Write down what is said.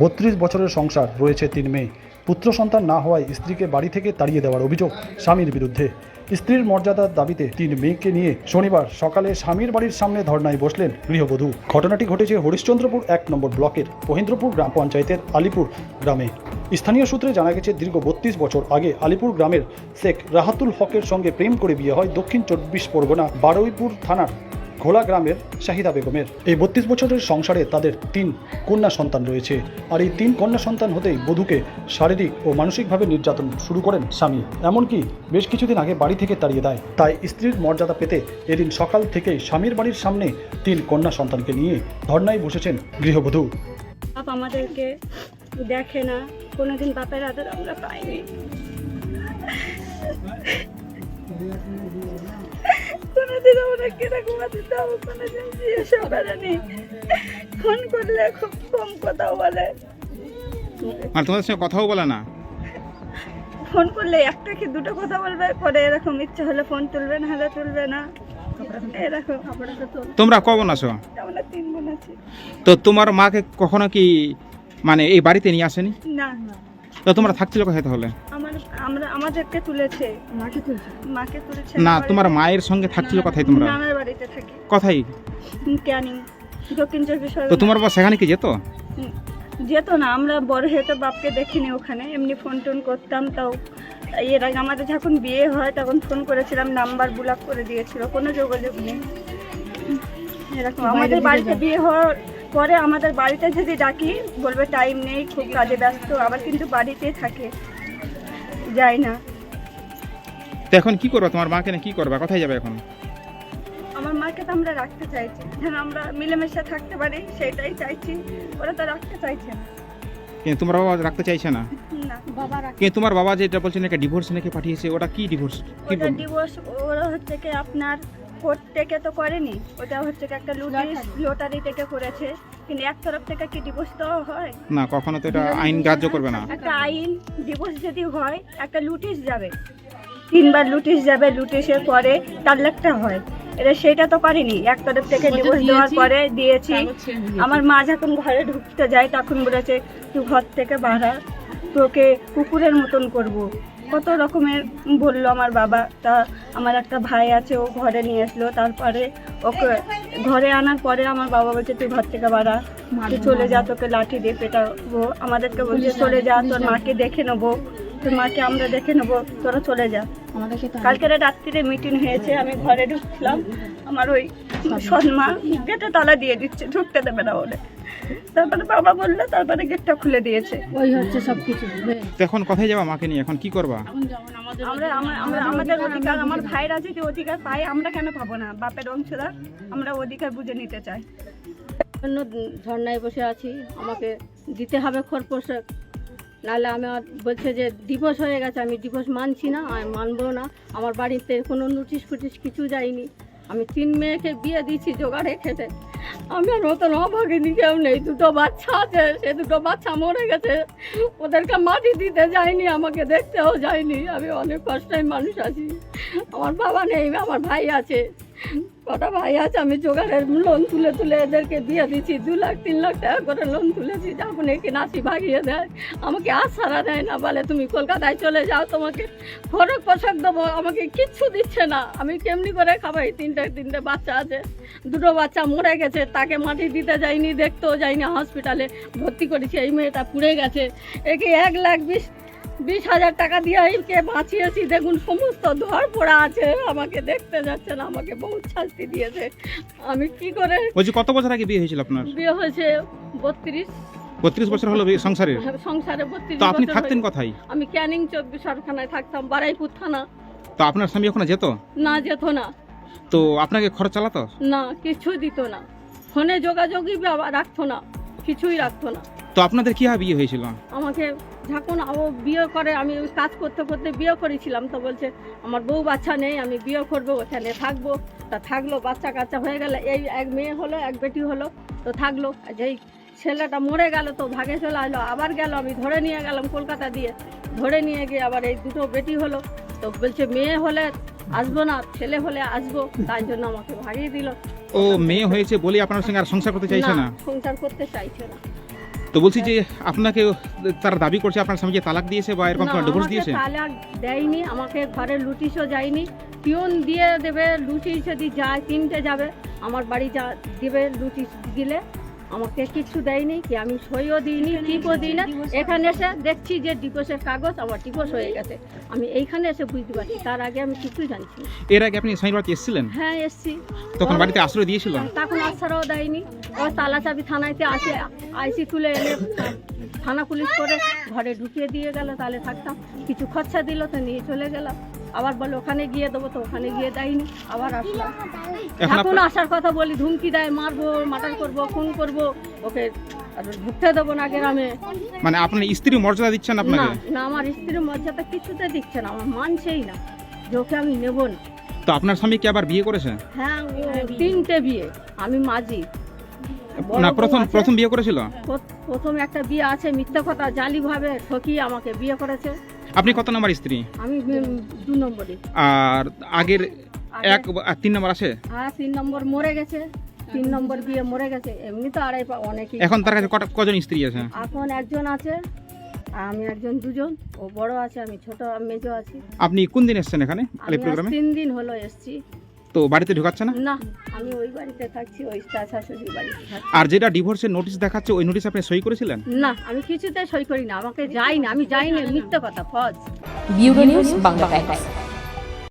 বত্রিশ বছরের সংসার রয়েছে তিন মেয়ে। পুত্র সন্তান না হওয়ায় স্ত্রীকে বাড়ি থেকে তাড়িয়ে দেওয়ার অভিযোগ স্বামীর বিরুদ্ধে। স্ত্রীর মর্যাদার দাবিতে তিন মেয়েকে নিয়ে শনিবার সকালে স্বামীর বাড়ির সামনে ধর্নায় বসলেন গৃহবধূ। ঘটনাটি ঘটেছে হরিশ্চন্দ্রপুর এক নম্বর ব্লকের মহেন্দ্রপুর গ্রাম পঞ্চায়েতের আলিপুর গ্রামে। স্থানীয় সূত্রে জানা গেছে, দীর্ঘ বত্রিশ বছর আগে আলিপুর গ্রামের শেখ রাহাতুল হকের সঙ্গে প্রেম করে বিয়ে হয় দক্ষিণ চব্বিশ পরগনা বারুইপুর থানার ঘোলা গ্রামের শাহিদা বেগমের। এই বত্রিশ বছরের সংসারে তাদের তিন কন্যা সন্তান রয়েছে। আর এই তিন কন্যা সন্তান হতেই বধূকে শারীরিক ও মানসিকভাবে নির্যাতন শুরু করেন স্বামী। এমনকি বেশ কিছুদিন আগে বাড়ি থেকে তাড়িয়ে দেয়। তাই স্ত্রীর মর্যাদা পেতে এদিন সকাল থেকেই স্বামীর বাড়ির সামনে তিন কন্যা সন্তানকে নিয়ে ধর্নায় বসেছেন গৃহবধূ। বাপ আমাদেরকে দেখে না, কোনোদিন বাপের আদর আমরা পাইনি। কোনোদিন আমরা কেনা ঘুমাতে যাব? কোনোদিন জিজ্ঞাসা করেনি ফোন করলে খুব কম কথা বলে। আর তোমাদের সঙ্গে কথাও বলে না? ফোন করলে একটা কি দুটো কথা বলবে? পরে এরকম ইচ্ছে হলে ফোন তুলবে না হলে তুলবে না। এরকম। তোমরা কখন আসো আমরা তিন বোন আছি। তো তোমার মাকে কখনো কি মানে এই বাড়িতে নিয়ে আসেনি? না। তো তোমরা থাকছিল কোথায় তাহলে? আমার আমরা আমাদেরকে তুলেছে। মাকে তুলেছে? মাকে তুলেছে না তোমার মায়ের সঙ্গে থাকছিল কোথায় তোমরা? নানার বাড়িতে থাকি। কোথায়? ক্যানিং দক্ষিণ চব্বিশ তো তোমার বাবা সেখানে কি যেত? যেত না আমরা বড় হয়ে তো বাপকে দেখিনি ওখানে। এমনি ফোন টোন করতাম তাও এর আগে আমাদের যখন বিয়ে হয় তখন ফোন করেছিলাম নাম্বার ব্লক করে দিয়েছিল কোনো যোগাযোগ নেই। এরকম আমাদের বাড়িতে বিয়ে হওয়ার পরে আমাদের বাড়িতে যদি ডাকি বলবে টাইম নেই খুব কাজে ব্যস্ত আবার কিন্তু বাড়িতে থাকে। যায় না। তো এখন কি করবা? তোমার মাকে না কি করবা? কোথায় যাবে এখন? আমার মাকে তো আমরা রাখতে চাইছি। যেন আমরা মিলেমিশে থাকতে পারি সেটাই চাইছি। ওরা তো রাখতে চাইছে না। কিন্তু তোমার বাবা রাখতে চাইছে না? না। বাবা রাখতে কিন্তু তোমার বাবা যেটা বলছে নাকি ডিভোর্স নাকি পাঠিয়েছে ওটা কি ডিভোর্স কি ওটা ডিভোর্স ওরা হচ্ছে কি আপনার থেকে তো করেনি। ওটা হচ্ছে কি একটা লুটিস লটারি। থেকে করেছে। কিন্তু এক তরফ থেকে কি ডিভোর্স দেওয়া হয়? না কখনো তো এটা আইন গ্রাহ্য করবে না। একটা আইন ডিভোর্স যদি হয় একটা লুটিস যাবে। তিনবার লুটিস যাবে লুটিসের পরে তালাকটা হয়। এটা সেটা তো পারিনি। এক তরফ থেকে ডিভোর্স দেওয়ার পরে দিয়েছি। আমার মা যখন ঘরে ঢুকতে যায় তখন বলেছে তুই ঘর থেকে বাড়া। তোকে কুকুরের মতন করব। কত রকমের বলল আমার বাবা। তা আমার একটা ভাই আছে ও ঘরে নিয়ে আসলো। তারপরে ওকে ঘরে আনার পরে আমার বাবা বলছে তুই ঘর থেকে বাড়া তুই চলে যা তোকে লাঠি দিয়ে পেটাবো। আমাদেরকে বলছে চলে যা তোর মাকে দেখে নেব তোর মাকে আমরা দেখে নেব তোরা চলে যা। কালকের রাত্রিরে মিটিং হয়েছে আমি ঘরে ঢুকছিলাম আমার ওই সন্মা গেটে তালা দিয়ে দিচ্ছে ঢুকতে দেবে না বলে তারপরে বাবা বলল তারপরে গেটটা খুলে দিয়েছে। ওই হচ্ছে সব কিছু তো এখন কোথায় যাবা মাকে নিয়ে? এখন কি করবা? আমরা আমরা- আমরা আমাদের অধিকার আমার ভাইরা যদি অধিকার পায় আমরা কেন পাবো না? বাপের অংশধর আমরা অধিকার বুঝে নিতে চাই। জন্য ধর্নায় বসে আছি। আমাকে দিতে হবে খরপোশাক। নাহলে আমার বলছে যে ডিভোর্স হয়ে গেছে আমি ডিভোর্স মানছি না আমি মানবো না। আমার বাড়িতে কোনো নোটিশ ফুটিশ কিছু যায়নি। আমি তিন মেয়েকে বিয়ে দিয়েছি জোগাড়ে খেতে আমি আর মতন অভাগিনী কেউ নেই। দুটো বাচ্চা আছে, সে দুটো বাচ্চা মরে গেছে। ওদেরকে মাটি দিতে যায়নি আমাকে দেখতেও যায়নি আমি অনেক কষ্টের মানুষ আছি। আমার বাবা নেই, আমার ভাই আছে। কটা ভাই আছে, আমি জোগাড়ের লোন তুলে তুলে এদেরকে দিয়ে দিচ্ছি দু লাখ, তিন লাখ টাকা করে লোন তুলেছি যখন একে নাচি ভাগিয়ে দেয়, আমাকে আর সারা দেয় না, বলে তুমি কলকাতায় চলে যাও, তোমাকে খরচ পোশাক দেবো, আমাকে কিচ্ছু দিচ্ছে না। আমি কেমনি করে খাবাই? তিনটে তিনটে বাচ্চা আছে, দুটো বাচ্চা মরে গেছে, তাকে মাটি দিতে যাইনি, দেখতেও যাইনি হসপিটালে ভর্তি করেছি, এই মেয়েটা পুড়ে গেছে, একে এক লাখ বিশ বিশ হাজার টাকা দিয়ে একে বাঁচিয়েছি? দেখুন সমস্ত ধর পড়া আছে। আমাকে দেখতে যাচ্ছে না আমাকে বহুত শাস্তি দিয়েছে। আমি কি করে বলছি কত বছর আগে বিয়ে হয়েছিল আপনার? বিয়ে হয়েছে বত্রিশ। বত্রিশ বছর হলো বিয়ে- সংসারের? সংসারে বত্রিশ তো আপনি থাকতেন। কোথায়? আমি ক্যানিং চব্বিশ সরখানায় থাকতাম বারাইপুর থানা। তো আপনার স্বামী ওখানে যেত? না যেত না। তো আপনাকে খরচ চালাতো? না কিছু দিত না। ফোনে যোগাযোগই রাখতো না কিছুই রাখতো না। তো আপনাদের কীভাবে বিয়ে হয়েছিল? আমাকে যখন ও বিয়ে করে আমি ওই কাজ করতে করতে বিয়ে করেছিলাম তো বলছে আমার বউ বাচ্চা নেই আমি বিয়ে করব ওখানে থাকব। তা থাকল বাচ্চা কাচ্চা হয়ে গেলে এই এক মেয়ে হলো এক বেটি হলো তো থাকল। যেই ছেলেটা মরে গেল তো ভাগে চলে আসলো আবার গেল আমি ধরে নিয়ে গেলাম কলকাতা দিয়ে। ধরে নিয়ে গিয়ে আবার এই দুটো বেটি হলো তো বলছে মেয়ে হলে আসব না ছেলে হলে আসব। তাই জন্য আমাকে ভাগিয়ে দিল। ও মেয়ে হয়েছে বলে আপনার সঙ্গে আর সংসার করতে চাইছে না? সংসার করতে চাইছে না। তো বলছি যে আপনাকে তারা দাবি করছে আপনার স্বামীকে তালাক দিয়েছে বা এরকম কোনো ডিভোর্স দিয়েছে? তালাক দেয়নি আমাকে ঘরে লুটিশও যায়নি। পিয়ন দিয়ে দেবে লুটিশ যদি যায় তিনটে যাবে। আমার বাড়ি যা দেবে লুটিশ দিলে। আমাকে কিছু দেয়নি কি আমি সইও দিইনি টিপও দিই না এখানে এসে দেখছি যে ডিভোর্সের কাগজ আমার ডিভোর্স হয়ে গেছে। আমি এইখানে এসে বুঝতে পারছি তার আগে আমি কিছুই জানছি এর আগে আপনি স্বামীর বাড়িতে এসেছিলেন? হ্যাঁ এসছি। তখন বাড়িতে আশ্রয় দিয়েছিল? তখন আশ্রয়ও দেয়নি। ও তালা চাবি থানাইতে আসে আইসি তুলে এনে থানা পুলিশ করে ঘরে ঢুকিয়ে দিয়ে গেল তাহলে থাকতাম। কিছু খরচা দিল তো নিয়ে চলে গেলাম আবার বলে ওখানে গিয়ে দেবো তো ওখানে গিয়ে দেয়নি। আবার আসলাম। এখন আসার কথা বলি ধুমকি দেয় মারবো মার্ডার করব খুন করব ওকে ঢুকতে দেবো না গ্রামে। মানে আপনার স্ত্রী মর্যাদা দিচ্ছেন না আপনাকে? না আমার স্ত্রীর মর্যাদা কিছুতে দিচ্ছে না আমার মানছেই না যে ওকে আমি নেব না। তো আপনার স্বামী কি আবার বিয়ে করেছে? হ্যাঁ তিনটে বিয়ে আমি মাঝি। না প্রথম প্রথম বিয়ে করেছিল? প্রথ- প্রথম একটা বিয়ে আছে মিথ্যা কথা জালি ভাবে ঠকিয়ে আমাকে বিয়ে করেছে। আপনি কত নম্বর স্ত্রী? আমি দু নম্বরে আর আগের এক আর তিন নম্বর আছে? হ্যাঁ তিন নম্বর মরে গেছে। তিন নম্বর বিয়ে মরে গেছে। এমনি তো আড়াই পা অনেকই এখন তার কাছে কজন স্ত্রী আছে? এখন একজন আছে আমি একজন দুজন। ও বড় আছে আমি ছোট মেজো আছি। আপনি কোন দিন এসেছেন এখানে? তিন দিন হলো এসছি। তো বাড়িতে ঢোকাচ্ছে না? না আমি ওই বাড়িতে থাকছি ওই চার শাশুড়ি বাড়িতে থাকছি। আর যেটা ডিভোর্সের নোটিশ দেখাচ্ছে ওই নোটিশ আপনি সই করেছিলেন? না আমি কিছুতে সই করি না আমাকে যাই না আমি যাই না মিথ্যা কথা ফজ বিউরো নিউজ বাংলা